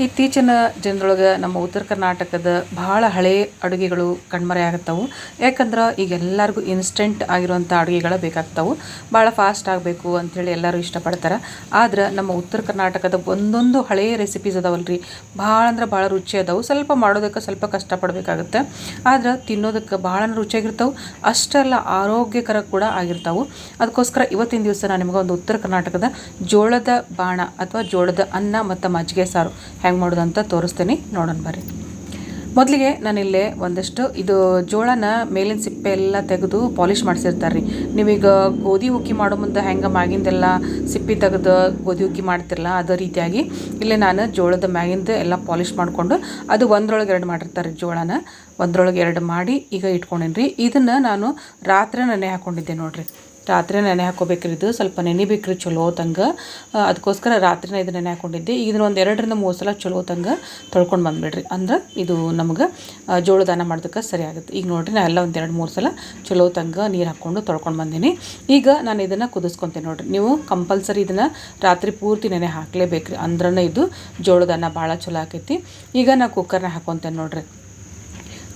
ಇತ್ತೀಚಿನ ಜನರೊಳಗೆ ನಮ್ಮ ಉತ್ತರ ಕರ್ನಾಟಕದ ಭಾಳ ಹಳೆ ಅಡುಗೆಗಳು ಕಣ್ಮರೆ ಆಗತ್ತವು. ಯಾಕಂದ್ರೆ ಈಗ ಎಲ್ಲರಿಗೂ ಇನ್ಸ್ಟೆಂಟ್ ಆಗಿರುವಂಥ ಅಡುಗೆಗಳು ಬೇಕಾಗ್ತವೆ. ಭಾಳ ಫಾಸ್ಟ್ ಆಗಬೇಕು ಅಂಥೇಳಿ ಎಲ್ಲರೂ ಇಷ್ಟಪಡ್ತಾರೆ. ಆದ್ರೆ ನಮ್ಮ ಉತ್ತರ ಕರ್ನಾಟಕದ ಒಂದೊಂದು ಹಳೆಯ ರೆಸಿಪೀಸ್ ಅದಾವಲ್ರಿ. ಭಾಳ ಅಂದ್ರೆ ಭಾಳ ರುಚಿ ಅದಾವು. ಸ್ವಲ್ಪ ಮಾಡೋದಕ್ಕೆ ಸ್ವಲ್ಪ ಕಷ್ಟಪಡಬೇಕಾಗುತ್ತೆ. ಆದ್ರೆ ತಿನ್ನೋದಕ್ಕೆ ಭಾಳ ರುಚಿಯಾಗಿರ್ತಾವೆ. ಅಷ್ಟೆಲ್ಲ ಆರೋಗ್ಯಕರ ಕೂಡ ಆಗಿರ್ತಾವೆ. ಅದಕ್ಕೋಸ್ಕರ ಇವತ್ತಿನ ದಿವಸ ನಾನು ನಿಮಗೆ ಒಂದು ಉತ್ತರ ಕರ್ನಾಟಕದ ಜೋಳದ ಬಾಣ ಅಥವಾ ಜೋಳದ ಅನ್ನ ಮತ್ತು ಮಜ್ಜಿಗೆ ಸಾರು ಹೆಂಗೆ ಮಾಡೋದಂತ ತೋರಿಸ್ತೀನಿ. ನೋಡೋಣ ಬರ್ರಿ. ಮೊದಲಿಗೆ ನಾನಿಲ್ಲೇ ಒಂದಷ್ಟು ಇದು ಜೋಳನ ಮೇಲಿನ ಸಿಪ್ಪೆ ಎಲ್ಲ ತೆಗೆದು ಪಾಲಿಷ್ ಮಾಡಿಸಿರ್ತಾರೆ ರೀ ನೀವೀಗ ಗೋಧಿ ಉಕ್ಕಿ ಮಾಡೋ ಮುಂದೆ ಹೆಂಗೆ ಮ್ಯಾಗಿಂದೆಲ್ಲ ಸಿಪ್ಪೆ ತೆಗೆದು ಗೋಧಿ ಉಕ್ಕಿ ಮಾಡ್ತಿರಲ್ಲ ಅದೇ ರೀತಿಯಾಗಿ ಇಲ್ಲೇ ನಾನು ಜೋಳದ ಮ್ಯಾಗಿಂದ ಎಲ್ಲ ಪಾಲಿಷ್ ಮಾಡಿಕೊಂಡು ಅದು ಒಂದ್ರೊಳಗೆ ಎರಡು ಮಾಡಿರ್ತಾರೆ ಜೋಳನ. ಒಂದ್ರೊಳಗೆ ಎರಡು ಮಾಡಿ ಈಗ ಇಟ್ಕೊಂಡೇನಿ ರೀ ಇದನ್ನು ನಾನು ರಾತ್ರಿ ನೆನೆ ಹಾಕ್ಕೊಂಡಿದ್ದೆ ನೋಡಿರಿ. ರಾತ್ರಿ ನೆನೆ ಹಾಕೋಬೇಕ್ರಿ ಇದು. ಸ್ವಲ್ಪ ನೆನಿಬೇಕ್ರಿ ಚಲೋ ತಂಗ ಅದಕ್ಕೋಸ್ಕರ ರಾತ್ರಿನ ಇದು ನೆನೆ ಹಾಕೊಂಡಿದ್ದೆ. ಇದನ್ನ ಒಂದು ಎರಡರಿಂದ ಮೂರು ಸಲ ಚಲೋ ತಂಗ ತೊಳ್ಕೊಂಡು ಬಂದುಬಿಡ್ರಿ. ಅಂದ್ರೆ ಇದು ನಮ್ಗೆ ಜೋಳದಾನ ಮಾಡೋದಕ್ಕೆ ಸರಿ ಈಗ ನೋಡಿರಿ, ನಾ ಎಲ್ಲ ಒಂದು ಎರಡು ಮೂರು ಸಲ ಚಲೋ ತಂಗ ನೀರು ಹಾಕ್ಕೊಂಡು ತೊಳ್ಕೊಂಡು ಬಂದೀನಿ. ಈಗ ನಾನು ಇದನ್ನು ಕುದಿಸ್ಕೊತೇನೆ ನೋಡಿರಿ. ನೀವು ಕಂಪಲ್ಸರಿ ಇದನ್ನು ರಾತ್ರಿ ಪೂರ್ತಿ ನೆನೆ ಹಾಕಲೇಬೇಕ್ರಿ. ಅಂದ್ರನೇ ಇದು ಜೋಳದಾನ ಭಾಳ ಚಲೋ ಆಕೈತಿ. ಈಗ ನಾನು ಕುಕ್ಕರ್ನ ಹಾಕ್ಕೊತೇನೆ ನೋಡಿರಿ.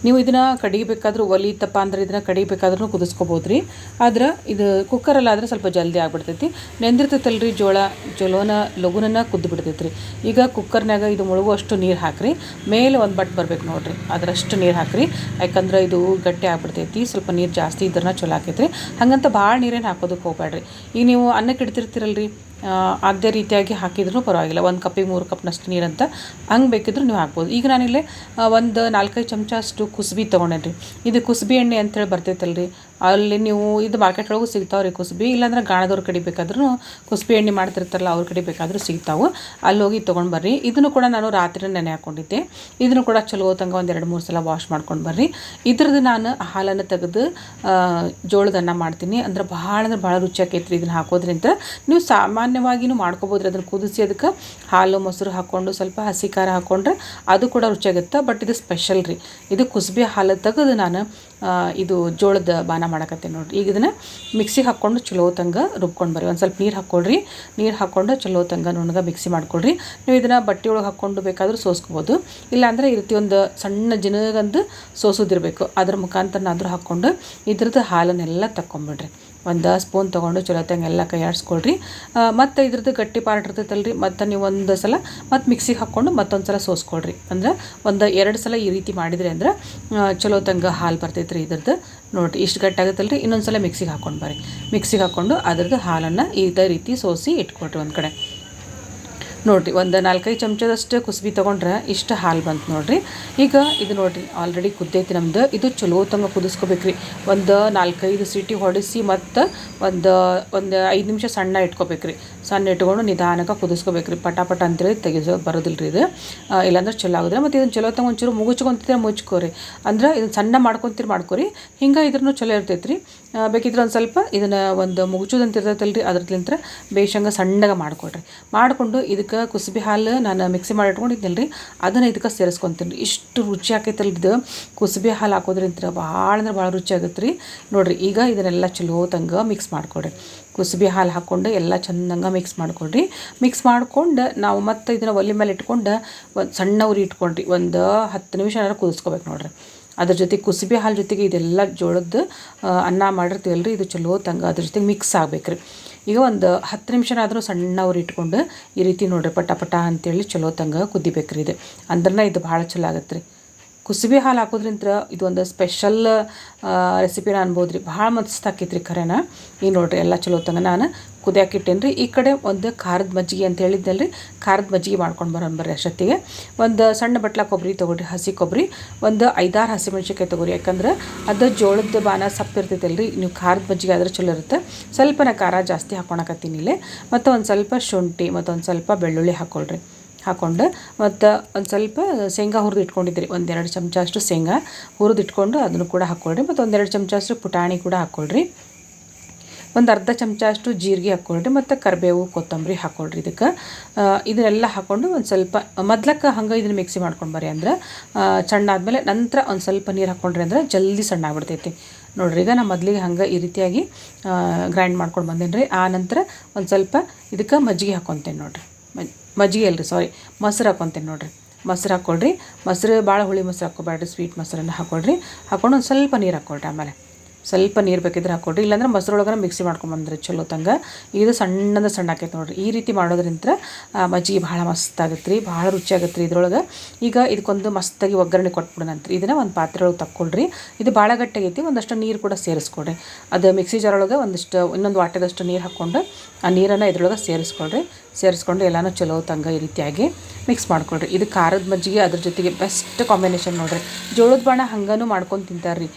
ನೀವು ಇದನ್ನು ಕಡಿಬೇಕಾದ್ರೂ ಒಲಿತಪ್ಪ ಅಂದ್ರೆ ಇದನ್ನು ಕಡಿಬೇಕಾದ್ರೂ ಕುದಿಸ್ಕೋಬೋದು ರೀ ಆದ್ರೆ ಇದು ಕುಕ್ಕರಲ್ಲಾದ್ರೆ ಸ್ವಲ್ಪ ಜಲ್ದಿ ಆಗಿಬಿಡ್ತೈತಿ. ನೆಂದಿರ್ತೈತಲ್ಲ ರೀ ಜೋಳ, ಜೋಳನ ಲಗುನನ್ನು ಕುದ್ದು ರೀ ಈಗ ಕುಕ್ಕರ್ನಾಗ ಇದು ಮುಳುಗುವಷ್ಟು ನೀರು ಹಾಕ್ರಿ. ಮೇಲೆ ಒಂದು ಬಟ್ ಬರ್ಬೇಕು ನೋಡಿರಿ. ಅದರಷ್ಟು ನೀರು ಹಾಕ್ರಿ. ಯಾಕಂದ್ರೆ ಇದು ಗಟ್ಟಿ ಆಗಿಬಿಡ್ತೈತಿ. ಸ್ವಲ್ಪ ನೀರು ಜಾಸ್ತಿ ಇದ್ರನ್ನ ಚಲೋ ಆಕೈತ್ರಿ. ಹಾಗಂತ ಭಾಳ ನೀರೇನು ಹಾಕೋದಕ್ಕೆ ಹೋಗ್ಬೇಡ್ರಿ ಈಗ ನೀವು ಅನ್ನಕ್ಕೆ ಇಡ್ತಿರ್ತೀರಲ್ರಿ ಅದೇ ರೀತಿಯಾಗಿ ಹಾಕಿದ್ರೂ ಪರವಾಗಿಲ್ಲ. ಒಂದು ಕಪ್ಪಿಗೆ ಮೂರು ಕಪ್ನಷ್ಟು ನೀರಂತ ಹಂಗೆ ಬೇಕಿದ್ರು ನೀವು ಹಾಕ್ಬೋದು. ಈಗ ನಾನಿಲ್ಲಿ ಒಂದು ನಾಲ್ಕೈದು ಚಮಚ ಅಷ್ಟು ಕುಸುಬಿ ತೊಗೊಂಡೇನಿ ರೀ ಇದು ಕುಸುಬಿ ಎಣ್ಣೆ ಅಂತೇಳಿ ಬರ್ತೈತಲ್ರಿ. ಅಲ್ಲಿ ನೀವು ಇದು ಮಾರ್ಕೆಟ್ ಒಳಗೂ ಸಿಗ್ತಾವೆ ರೀ ಕುಸುಬಿ. ಇಲ್ಲಾಂದ್ರೆ ಗಾಣದವ್ರ ಕಡೆ ಬೇಕಾದ್ರೂ ಕುಸುಬಿ ಎಣ್ಣೆ ಮಾಡ್ತಿರ್ತಾರಲ್ಲ, ಅವ್ರ ಕಡೆ ಬೇಕಾದರೂ ಸಿಗ್ತಾವೆ. ಅಲ್ಲಿ ಹೋಗಿ ತೊಗೊಂಡು ಬರ್ರಿ. ಇದನ್ನು ಕೂಡ ನಾನು ರಾತ್ರಿ ನೆನೆ ಹಾಕೊಂಡಿದ್ದೆ. ಇದನ್ನು ಕೂಡ ಚಲೋ ತಂಗ ಒಂದು ಎರಡು ಮೂರು ಸಲ ವಾಶ್ ಮಾಡ್ಕೊಂಡು ಬರ್ರಿ. ಇದ್ರದ್ದು ನಾನು ಹಾಲನ್ನು ತೆಗೆದು ಜೋಳದನ್ನ ಮಾಡ್ತೀನಿ. ಅಂದ್ರೆ ಭಾಳ ಅಂದ್ರೆ ಭಾಳ ರುಚಿ ಆಕೈತ್ರಿ ಇದನ್ನು ಹಾಕೋದ್ರಿಂದ ನೀವು ಸಾಮಾನ್ಯವಾಗಿಯೂ ಮಾಡ್ಕೋಬೋದ್ರಿ ಅದನ್ನು ಕುದಿಸಿ ಅದಕ್ಕೆ ಹಾಲು, ಮೊಸರು ಹಾಕ್ಕೊಂಡು ಸ್ವಲ್ಪ ಹಸಿ ಖಾರ ಹಾಕ್ಕೊಂಡ್ರೆ ಅದು ಕೂಡ ರುಚಿಯಾಗುತ್ತೆ ಬಟ್ ಇದು ಸ್ಪೆಷಲ್ ರೀ. ಇದು ಕುಸುಬಿ ಹಾಲು ತೆಗೆದು ನಾನು ಇದು ಜೋಳದ ಬಾನ ಮಾಡಕತ್ತೆ ನೋಡಿರಿ. ಈಗ ಇದನ್ನು ಮಿಕ್ಸಿಗೆ ಹಾಕ್ಕೊಂಡು ಚಲೋ ತಂಗ ರುಬ್ಕೊಂಡು ಬರ್ರಿ. ಒಂದು ಸ್ವಲ್ಪ ನೀರು ಹಾಕ್ಕೊಳ್ರಿ. ನೀರು ಹಾಕ್ಕೊಂಡು ಚಲೋ ತಂಗ ನುಣ್ಣಗೆ ಮಿಕ್ಸಿ ಮಾಡ್ಕೊಳ್ರಿ. ನೀವು ಇದನ್ನು ಬಟ್ಟೆ ಒಳಗೆ ಹಾಕ್ಕೊಂಡು ಬೇಕಾದರೂ ಸೋಸ್ಕೋಬೋದು. ಇಲ್ಲಾಂದ್ರೆ ಈ ರೀತಿ ಒಂದು ಸಣ್ಣ ಜಿನಗಂದು ಸೋಸೋದಿರಬೇಕು. ಅದ್ರ ಮುಖಾಂತರನಾದರೂ ಹಾಕ್ಕೊಂಡು ಇದ್ರದ್ದು ಹಾಲನ್ನೆಲ್ಲ ತಕ್ಕೊಂಬಿಡ್ರಿ. ಒಂದು ಸ್ಪೂನ್ ತೊಗೊಂಡು ಚಲೋ ತಂಗ ಎಲ್ಲ ಕೈ ಆಡಿಸ್ಕೊಳ್ರಿ ಮತ್ತು ಇದ್ರದ್ದು ಗಟ್ಟಿ ಪಾರ್ಟ್ ಇರ್ತೈತಲ್ರಿ, ಮತ್ತು ನೀವು ಒಂದು ಸಲ ಮತ್ತು ಮಿಕ್ಸಿಗೆ ಹಾಕ್ಕೊಂಡು ಮತ್ತೊಂದು ಸಲ ಸೋಸ್ಕೊಳ್ರಿ. ಅಂದ್ರೆ ಒಂದು ಎರಡು ಸಲ ಈ ರೀತಿ ಮಾಡಿದ್ರಿ ಅಂದ್ರೆ ಚಲೋ ತಂಗ ಹಾಲು ಬರ್ತೈತೆ ರೀ ಇದ್ರದ್ದು. ನೋಡಿರಿ, ಇಷ್ಟು ಗಟ್ಟಾಗುತ್ತಲ್ಲ ರೀ ಇನ್ನೊಂದು ಸಲ ಮಿಕ್ಸಿಗೆ ಹಾಕ್ಕೊಂಡು ಬರ್ರಿ. ಮಿಕ್ಸಿಗೆ ಹಾಕ್ಕೊಂಡು ಅದ್ರದ್ದು ಹಾಲನ್ನು ಇದೇ ರೀತಿ ಸೋಸಿ ಇಟ್ಕೊಳ್ರಿ ಒಂದು ಕಡೆ. ನೋಡಿರಿ, ಒಂದು ನಾಲ್ಕೈದು ಚಮಚದಷ್ಟು ಕುಸುಬಿ ತೊಗೊಂಡ್ರೆ ಇಷ್ಟು ಹಾಲು ಬಂತು ನೋಡಿರಿ. ಈಗ ಇದು ನೋಡಿರಿ ಆಲ್ರೆಡಿ ಕುದ್ದೈತಿ ನಮ್ದು. ಇದು ಚಲೋ ತಂಗ ಕುದಿಸ್ಕೋಬೇಕ್ರಿ. ಒಂದು ನಾಲ್ಕೈದು ಸಿಟಿ ಹೊಡಿಸಿ ಮತ್ತು ಒಂದು ಒಂದು ಐದು ನಿಮಿಷ ಸಣ್ಣ ಇಟ್ಕೋಬೇಕ್ರಿ. ಸಣ್ಣ ಇಟ್ಕೊಂಡು ನಿಧಾನಕ್ಕೆ ಕುದಿಸ್ಕೋಬೇಕ್ರಿ. ಪಟ ಪಟ ಅಂತೇಳಿ ತೆಗೆದು ಬರೋದಿಲ್ಲ ರೀ ಇದು ಇಲ್ಲಾಂದ್ರೆ ಚಲೋ ಆಗೋದ್ರೆ ಮತ್ತು ಇದನ್ನು ಚಲೋ ತಂಗ ಒಂಚೂರು ಮುಗುಚ್ಕೊಂತಿದ್ರೆ ಮುಚ್ಕೋರಿ. ಅಂದ್ರೆ ಇದನ್ನು ಸಣ್ಣ ಮಾಡ್ಕೊತೀರಿ ಮಾಡ್ಕೋರಿ. ಹಿಂಗೆ ಇದ್ರೂ ಚಲೋ ಇರ್ತೈತೆ ರೀ ಬೇಕಿದ್ರೆ ಒಂದು ಸ್ವಲ್ಪ ಇದನ್ನು ಒಂದು ಮುಗುಚುದಂತ ಇರ್ತೈತಲ್ಲ ರೀ ಅದ್ರದ್ಲಿಂತ್ರ ಬೇಷಂಗ ಸಣ್ಣಗೆ ಮಾಡಿಕೊಡ್ರಿ. ಮಾಡಿಕೊಂಡು ಇದಕ್ಕೆ ಕುಸುಬಿ ಹಾಲು ನಾನು ಮಿಕ್ಸಿ ಮಾಡಿ ಇಟ್ಕೊಂಡಿದ್ನಲ್ಲ ರೀ ಅದನ್ನು ಇದಕ್ಕೆ ಸೇರಿಸ್ಕೊತೀನಿ. ರೀ ಇಷ್ಟು ರುಚಿ ಆಕೈತಲ್ಲ ಇದು. ಕುಸುಬಿ ಹಾಲು ಹಾಕೋದ್ರಿಂತ ಭಾಳ ಅಂದ್ರೆ ಭಾಳ ರುಚಿ ಆಗುತ್ತೆ ರೀ ನೋಡಿರಿ, ಈಗ ಇದನ್ನೆಲ್ಲ ಚಲೋ ತಂಗ ಮಿಕ್ಸ್ ಮಾಡಿಕೊಡ್ರಿ. ಕುಸುಬಿ ಹಾಲು ಹಾಕ್ಕೊಂಡು ಎಲ್ಲ ಚಂದಂಗೆ ಮಿಕ್ಸ್ ಮಾಡಿಕೊಡ್ರಿ. ಮಿಕ್ಸ್ ಮಾಡ್ಕೊಂಡು ನಾವು ಮತ್ತೆ ಇದನ್ನು ಒಲೆ ಮೇಲೆ ಇಟ್ಕೊಂಡು ಒಂದು ಸಣ್ಣ ಉರಿ ಇಟ್ಕೊಂಡ್ರಿ. ಒಂದು ಹತ್ತು ನಿಮಿಷ ಏನಾರು ಕುದಿಸ್ಕೋಬೇಕು ನೋಡಿರಿ. ಅದ್ರ ಜೊತೆ ಕುಸುಬೆ ಹಾಲು ಜೊತೆಗೆ ಇದೆಲ್ಲ ಜೋಳದ ಅನ್ನ ಮಾಡಿರ್ತೀವಲ್ರಿ, ಇದು ಚಲೋ ತಂಗ. ಅದ್ರ ಜೊತೆಗೆ ಮಿಕ್ಸ್ ಆಗ್ಬೇಕು ರೀ ಈಗ ಒಂದು ಹತ್ತು ನಿಮಿಷನಾದರೂ ಸಣ್ಣವ್ರು ಇಟ್ಕೊಂಡು ಈ ರೀತಿ ನೋಡ್ರಿ, ಪಟ ಪಟ ಅಂತೇಳಿ ಚಲೋ ತಂಗ ಕುದಿಬೇಕ್ರಿ ಇದು. ಅಂದ್ರೆ ಇದು ಭಾಳ ಚಲೋ ಆಗತ್ತೆ ರೀ ಕುಸುಬೆ ಹಾಲು ಹಾಕೋದ್ರಿಂದ ಇದು ಒಂದು ಸ್ಪೆಷಲ್ ರೆಸಿಪಿನ ಅನ್ಬೋದು ರೀ ಭಾಳ ಮಸ್ತ್ ಆಕೈತೆ ರೀ ಖರೇನ. ಈಗ ನೋಡಿರಿ, ಎಲ್ಲ ಚಲೋ ತಂಗ. ನಾನು ಕುದಿಯಾಕಿಟ್ಟೇನಿ ರೀ ಈ ಕಡೆ ಒಂದು ಖಾರದ ಮಜ್ಜಿಗೆ ಅಂತ ಹೇಳಿದ್ದಲ್ಲ ರೀ ಖಾರದ ಮಜ್ಜಿಗೆ ಮಾಡ್ಕೊಂಡು ಬರೋಣ ಬರ್ರಿ ಅಷ್ಟೊತ್ತಿಗೆ. ಒಂದು ಸಣ್ಣ ಬಟ್ಲ ಕೊಬ್ಬರಿ ತೊಗೊಳ್ರಿ ಹಸಿ ಕೊಬ್ಬರಿ ಒಂದು ಐದಾರು ಹಸಿಮೆಣ್ಸಿನ್ಕಾಯಿ ತೊಗೊರಿ. ಯಾಕಂದ್ರೆ ಅದು ಜೋಳದ ಬಾನ ಸಪ್ಪು ಇರ್ತೈತಲ್ಲ ರೀ ನೀವು ಖಾರದ ಮಜ್ಜಿಗೆ ಆದರೆ ಚಲೋ ಇರುತ್ತೆ. ಸ್ವಲ್ಪ ನಾ ಖಾರ ಜಾಸ್ತಿ ಹಾಕೊಳಕತ್ತೀನಿ ಇಲ್ಲೇ. ಮತ್ತು ಒಂದು ಸ್ವಲ್ಪ ಶುಂಠಿ, ಮತ್ತು ಒಂದು ಸ್ವಲ್ಪ ಬೆಳ್ಳುಳ್ಳಿ ಹಾಕೊಳ್ರಿ. ಹಾಕ್ಕೊಂಡು ಮತ್ತು ಒಂದು ಸ್ವಲ್ಪ ಶೇಂಗಾ ಹುರಿದು ಇಟ್ಕೊಂಡಿದ್ರಿ. ಒಂದೆರಡು ಚಮಚ ಅಷ್ಟು ಶೇಂಗಾ ಹುರಿದು ಇಟ್ಕೊಂಡು ಅದನ್ನು ಕೂಡ ಹಾಕ್ಕೊಳ್ರಿ ಮತ್ತು ಒಂದೆರಡು ಚಮಚ ಅಷ್ಟು ಪುಟಾಣಿ ಕೂಡ ಹಾಕ್ಕೊಳ್ರಿ ಒಂದು ಅರ್ಧ ಚಮಚ ಅಷ್ಟು ಜೀರಿಗೆ ಹಾಕ್ಕೊಳ್ರಿ, ಮತ್ತು ಕರಿಬೇವು, ಕೊತ್ತಂಬರಿ ಹಾಕ್ಕೊಳ್ರಿ ಇದಕ್ಕೆ. ಇದನ್ನೆಲ್ಲ ಹಾಕ್ಕೊಂಡು ಒಂದು ಸ್ವಲ್ಪ, ಮೊದ್ಲಕ್ಕೆ ಹಂಗೆ ಇದನ್ನು ಮಿಕ್ಸಿ ಮಾಡ್ಕೊಂಡು ಬರ್ರಿ ಅಂದ್ರೆ ಸಣ್ಣ ಆದಮೇಲೆ ನಂತರ ಒಂದು ಸ್ವಲ್ಪ ನೀರು ಹಾಕ್ಕೊಂಡ್ರಿ ಅಂದ್ರೆ ಜಲ್ದಿ ಸಣ್ಣ ಆಗ್ಬಿಡ್ತೈತಿ. ನೋಡ್ರಿ, ಈಗ ನಾ ಮೊದಲಿಗೆ ಹಂಗೆ ಈ ರೀತಿಯಾಗಿ ಗ್ರೈಂಡ್ ಮಾಡ್ಕೊಂಡು ಬಂದೇನಿ ರೀ ಆ ನಂತರ ಒಂದು ಸ್ವಲ್ಪ ಇದಕ್ಕೆ ಮಜ್ಜಿಗೆ ಹಾಕ್ಕೊತೇನೆ ನೋಡಿರಿ. ಮಜ್ಜಿಗೆ ಅಲ್ರಿ ಸಾರಿ ಮೊಸರು ಹಾಕ್ಕೊತೇನೆ ನೋಡಿರಿ. ಮೊಸರು ಹಾಕ್ಕೊಳ್ರಿ, ಮೊಸರು ಭಾಳ ಹುಳಿ ಮೊಸರು ಹಾಕ್ಕೊಬೇಡ್ರಿ ಸ್ವೀಟ್ ಮೊಸರನ್ನು ಹಾಕ್ಕೊಳ್ರಿ ಹಾಕ್ಕೊಂಡು ಒಂದು ಸ್ವಲ್ಪ ನೀರು ಹಾಕ್ಕೊಳ್ರಿ ಆಮೇಲೆ. ಸ್ವಲ್ಪ ನೀರು ಬೇಕಿದ್ರೆ ಹಾಕ್ಕೊಡ್ರಿ. ಇಲ್ಲಾಂದ್ರೆ ಮೊಸರೊಳಗನ ಮಿಕ್ಸಿ ಮಾಡ್ಕೊಂಬಂದ್ರಿ ಚಲೋ ತಂಗ. ಇದು ಸಣ್ಣದ ಸಣ್ಣ ಆಕೈತೆ ನೋಡಿರಿ. ಈ ರೀತಿ ಮಾಡೋದ್ರಿಂದ ಮಜ್ಜಿಗೆ ಭಾಳ ಮಸ್ತ್ ಆಗುತ್ತೆ ರೀ ಭಾಳ ರುಚಿ ಆಗತ್ತೆ ರೀ ಇದ್ರೊಳಗೆ. ಈಗ ಇದಕ್ಕೊಂದು ಮಸ್ತಾಗಿ ಒಗ್ಗರಣೆ ಕೊಟ್ಬಿಡೋಣಂತ್ರಿ ಇದನ್ನು ಒಂದು ಪಾತ್ರೆ ಒಳಗೆ ತಕ್ಕೊಳ್ರಿ. ಇದು ಭಾಳ ಗಟ್ಟಿಯಾಗೈತಿ ಒಂದಷ್ಟು ನೀರು ಕೂಡ ಸೇರಿಸ್ಕೊಡ್ರಿ. ಅದು ಮಿಕ್ಸಿ ಜಾರ್ ಒಳಗೆ ಒಂದಿಷ್ಟು, ಇನ್ನೊಂದು ವಾಟೆದಷ್ಟು ನೀರು ಹಾಕ್ಕೊಂಡು, ಆ ನೀರನ್ನು ಇದ್ರೊಳಗೆ ಸೇರಿಸ್ಕೊಳ್ರಿ. ಸೇರಿಸ್ಕೊಂಡು ಎಲ್ಲನೂ ಚಲೋ ತಂಗ ಈ ರೀತಿಯಾಗಿ ಮಿಕ್ಸ್ ಮಾಡ್ಕೊಳ್ರಿ. ಇದು ಖಾರದ ಮಜ್ಜಿಗೆ ಅದ್ರ ಜೊತೆಗೆ ಬೆಸ್ಟ್ ಕಾಂಬಿನೇಷನ್ ನೋಡ್ರಿ. ಜೋಳದ ಬಾಣ ಹಂಗನೂ ಮಾಡ್ಕೊಂಡು ತಿಂತಾರೆ ರೀ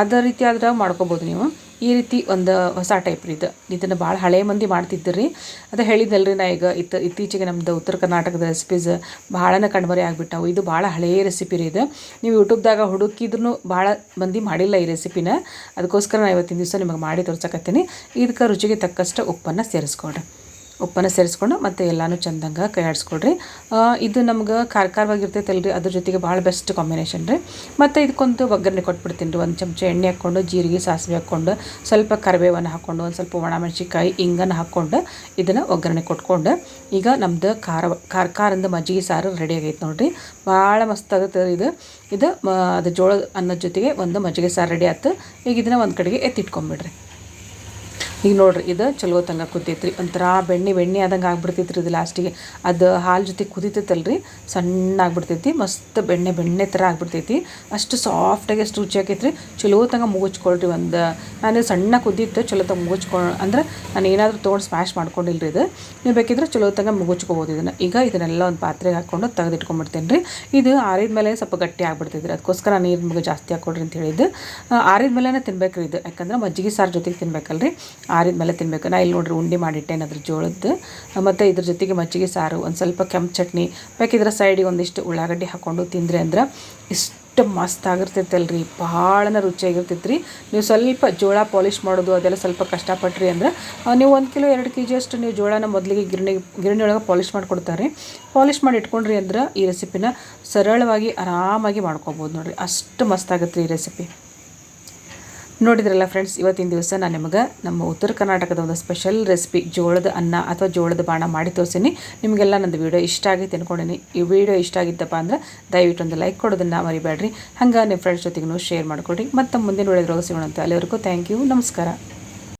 ಅದೇ ರೀತಿ ಆದ್ರೆ ಮಾಡ್ಕೊಬೋದು ನೀವು. ಈ ರೀತಿ ಒಂದು ಹೊಸ ಟೈಪ್ ರೀ ಇದು. ಇದನ್ನು ಭಾಳ ಹಳೆ ಮಂದಿ ಮಾಡ್ತಿದ್ದರು. ಅದು ಹೇಳಿದ್ದಲ್ರಿ ನಾ ಈಗ ಇತ್ತ, ಇತ್ತೀಚೆಗೆ ನಮ್ಮದು ಉತ್ತರ ಕರ್ನಾಟಕದ ರೆಸಿಪೀಸ್ ಭಾಳನೇ ಕಣ್ಮರೆ ಆಗಿಬಿಟ್ಟವು. ಇದು ಭಾಳ ಹಳೆಯ ರೆಸಿಪಿ ರೀ ಇದು. ನೀವು ಯೂಟ್ಯೂಬ್ದಾಗ ಹುಡುಕಿದ್ರೂ ಭಾಳ ಮಂದಿ ಮಾಡಿಲ್ಲ ಈ ರೆಸಿಪಿನ ಅದಕ್ಕೋಸ್ಕರ ನಾನು ಇವತ್ತಿನ ದಿವಸ ನಿಮಗೆ ಮಾಡಿ ತೋರ್ಸಕತ್ತೀನಿ. ಇದಕ್ಕೆ ರುಚಿಗೆ ತಕ್ಕಷ್ಟು ಉಪ್ಪನ್ನು ಸೇರಿಸ್ಕೊಡ್ರಿ ಉಪ್ಪನ್ನು ಸೇರಿಸ್ಕೊಂಡು ಮತ್ತು ಎಲ್ಲನೂ ಚಂದಂಗೆ ಕೈ ಆಡಿಸ್ಕೊಡ್ರಿ ಇದು ನಮ್ಗೆ ಖಾರ ಖಾರವಾಗಿರ್ತೈತಲ್ಲ ರೀ ಅದ್ರ ಜೊತೆಗೆ ಭಾಳ ಬೆಸ್ಟ್ ಕಾಂಬಿನೇಷನ್ ರೀ. ಮತ್ತು ಇದಕ್ಕೊಂದು ಒಗ್ಗರಣೆ ಕೊಟ್ಬಿಡ್ತೀನಿ ರೀ, ಒಂದು ಚಮಚ ಎಣ್ಣೆ ಹಾಕ್ಕೊಂಡು, ಜೀರಿಗೆ, ಸಾಸಿವೆ ಹಾಕ್ಕೊಂಡು, ಸ್ವಲ್ಪ ಕರಿಬೇವನ್ನು ಹಾಕ್ಕೊಂಡು, ಒಂದು ಸ್ವಲ್ಪ ಒಣಮೆಣ್ಸಿಕಾಯಿ ಹಿಂಗನ್ನು ಹಾಕ್ಕೊಂಡು ಇದನ್ನು ಒಗ್ಗರಣೆ ಕೊಟ್ಕೊಂಡು, ಈಗ ನಮ್ದು ಖಾರ ಖಾರ ಖಾರಂದು ಮಜ್ಜಿಗೆ ಸಾರು ರೆಡಿ ಆಗೈತೆ ನೋಡಿರಿ. ಭಾಳ ಮಸ್ತ್ ಆಗುತ್ತೆ ಇದು. ಇದು ಅದು ಜೋಳ ಅನ್ನದ ಜೊತೆಗೆ ಒಂದು ಮಜ್ಜಿಗೆ ಸಾರು ರೆಡಿ ಆಯ್ತು ಈಗ ಇದನ್ನು ಒಂದು ಕಡೆಗೆ ಎತ್ತಿಟ್ಕೊಂಬಿಡ್ರಿ. ಈಗ ನೋಡ್ರಿ, ಇದು ಚಲೋ ತಂಗ ಕುದೈತ್ರಿ ಒಂಥರ ಬೆಣ್ಣೆ ಬೆಣ್ಣೆ ಆದಂಗೆ ಆಗ್ಬಿಡ್ತೈತ್ರಿ ಇದು ಲಾಸ್ಟಿಗೆ ಅದು ಹಾಲು ಜೊತೆ ಕುದಿತೈತಲ್ರಿ, ಸಣ್ಣ ಆಗ್ಬಿಡ್ತೈತಿ, ಮಸ್ತ್ ಬೆಣ್ಣೆ ಬೆಣ್ಣೆ ಥರ ಆಗ್ಬಿಡ್ತೈತಿ. ಅಷ್ಟು ಸಾಫ್ಟಾಗಿ ಅಷ್ಟು ರುಚಿ ಆಕೈತ್ರಿ. ಚಲೋ ತಂಗ ಮುಗಿಸ್ಕೊಳ್ರಿ ಒಂದು. ನಾನು ಸಣ್ಣ ಕುದ್ದಿತ್ತು ಚಲೋ ತಂಗ ಮುಗಿಸ್ಕೊ ಅಂದ್ರೆ ನಾನು ಏನಾದರೂ ತೊಗೊಂಡು ಸ್ಮ್ಯಾಶ್ ಮಾಡ್ಕೊಂಡಿಲ್ರಿ ಇದು. ನೀವು ಬೇಕಿದ್ರೆ ಚಲೋ ತಂಗ ಮುಗಿಸ್ಕೋಬೋದು ಇದನ್ನು. ಈಗ ಇದನ್ನೆಲ್ಲ ಒಂದು ಪಾತ್ರೆಗೆ ಹಾಕ್ಕೊಂಡು ತೆಗೆದಿಟ್ಕೊಂಡ್ಬಿಡ್ತೇನೆ ರೀ ಇದು ಆರಿದ ಮೇಲೆ ಸ್ವಲ್ಪ ಗಟ್ಟಿ ಆಗ್ಬಿಡ್ತೈತ್ರಿ. ಅದಕ್ಕೋಸ್ಕರ ನೀರು ನಿಮಗೆ ಜಾಸ್ತಿ ಹಾಕ್ಕೊಡ್ರಿ ಅಂತ ಹೇಳಿದ್ದು. ಆರಿದ ಮೇಲೆ ತಿನ್ಬೇಕ್ರಿ ಇದು. ಯಾಕಂದ್ರೆ ಮಜ್ಜಿಗೆ ಸಾರು ಜೊತೆಗೆ ತಿನ್ಬೇಕಲ್ರಿ. ಆರಿದ ಮೇಲೆ ತಿನ್ಬೇಕು. ನಾ ಇಲ್ಲಿ ನೋಡ್ರಿ ಉಂಡೆ ಮಾಡಿಟ್ಟೇನೆ ಅದ್ರ ಜೋಳದ್ದು. ಮತ್ತು ಇದ್ರ ಜೊತೆಗೆ ಮಜ್ಜಿಗೆ ಸಾರು, ಒಂದು ಸ್ವಲ್ಪ ಕೆಂಪು ಚಟ್ನಿ. ಬೇಕಿದ್ರೆ ಸೈಡಿಗೆ ಒಂದಿಷ್ಟು ಉಳ್ಳಾಗಡ್ಡಿ ಹಾಕ್ಕೊಂಡು ತಿಂದರೆ ಅಂದ್ರೆ ಇಷ್ಟು ಮಸ್ತ್ ಆಗಿರ್ತೈತಲ್ರಿ. ಭಾಳನ ರುಚಿಯಾಗಿರ್ತೈತೆ ರೀ ನೀವು ಸ್ವಲ್ಪ ಜೋಳ ಪಾಲಿಷ್ ಮಾಡೋದು, ಅದೆಲ್ಲ ಸ್ವಲ್ಪ ಕಷ್ಟಪಟ್ರಿ ಅಂದ್ರೆ ನೀವು ಒಂದು ಕಿಲೋ ಎರಡು ಕೆ ಜಿಯಷ್ಟು ನೀವು ಜೋಳನ ಮೊದಲಿಗೆ ಗಿರಣಿ ಗಿರಣಿ ಒಳಗೆ ಪಾಲಿಷ್ ಮಾಡಿಕೊಡ್ತಾರೆ ಪಾಲಿಷ್ ಮಾಡಿ ಇಟ್ಕೊಂಡ್ರಿ ಅಂದ್ರೆ ಈ ರೆಸಿಪಿನ ಸರಳವಾಗಿ ಆರಾಮಾಗಿ ಮಾಡ್ಕೊಬೋದು ನೋಡಿರಿ. ಅಷ್ಟು ಮಸ್ತ್ ಆಗುತ್ತೆ ಈ ರೆಸಿಪಿ ನೋಡಿದ್ರಲ್ಲ ಫ್ರೆಂಡ್ಸ್ ಇವತ್ತಿನ ದಿವಸ ನಾನು ನಿಮಗೆ ನಮ್ಮ ಉತ್ತರ ಕರ್ನಾಟಕದ ಒಂದು ಸ್ಪೆಷಲ್ ರೆಸಿಪಿ ಜೋಳದ ಅನ್ನ ಅಥವಾ ಜೋಳದ ಬಾಣ ಮಾಡಿ ತೋರಿಸೀನಿ. ನಿಮಗೆಲ್ಲ ನಂದು ವೀಡಿಯೋ ಇಷ್ಟ ಆಗಿತ್ತು ಅಂದ್ಕೊಂಡಿನಿ ಈ ವಿಡಿಯೋ ಇಷ್ಟ ಆಗಿದ್ದಪ್ಪ ಅಂದ್ರೆ ದಯವಿಟ್ಟು ಒಂದು ಲೈಕ್ ಕೊಡೋದನ್ನು ಮರಿಬೇಡ್ರಿ. ಹಂಗೆ ನಿಮ್ಮ ಫ್ರೆಂಡ್ಸ್ ಜೊತೆಗೂ ಶೇರ್ ಮಾಡಿಕೊಡಿ ಮತ್ತು ಮುಂದಿನ ವಿಡಿಯೋದ್ರೊಳಗೆ ಸಿಗೋಣಂತೆ ಅಲ್ಲಿವರೆಗೂ ಥ್ಯಾಂಕ್ ಯು ನಮಸ್ಕಾರ.